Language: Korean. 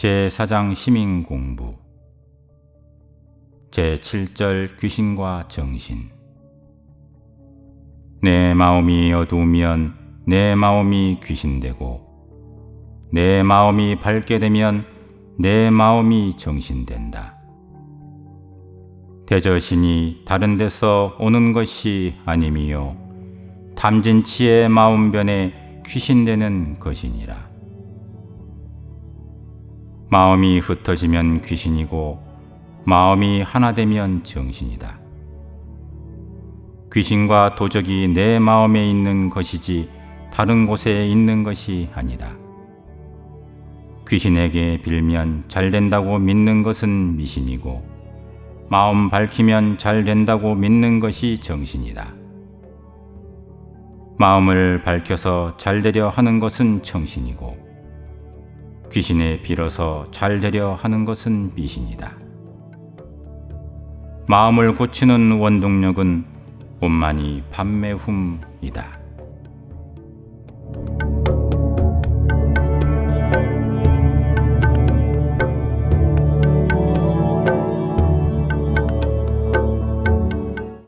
제4장 시민 공부 제7절 귀신과 정신 내 마음이 어두우면 내 마음이 귀신되고 내 마음이 밝게 되면 내 마음이 정신된다. 대저신이 다른 데서 오는 것이 아님이요 탐진치의 마음변에 귀신되는 것이니라. 마음이 흩어지면 귀신이고 마음이 하나 되면 정신이다. 귀신과 도적이 내 마음에 있는 것이지 다른 곳에 있는 것이 아니다. 귀신에게 빌면 잘 된다고 믿는 것은 미신이고 마음 밝히면 잘 된다고 믿는 것이 정신이다. 마음을 밝혀서 잘 되려 하는 것은 정신이고 귀신에 빌어서 잘 되려 하는 것은 미신이다. 마음을 고치는 원동력은 온만이 판매hum이다.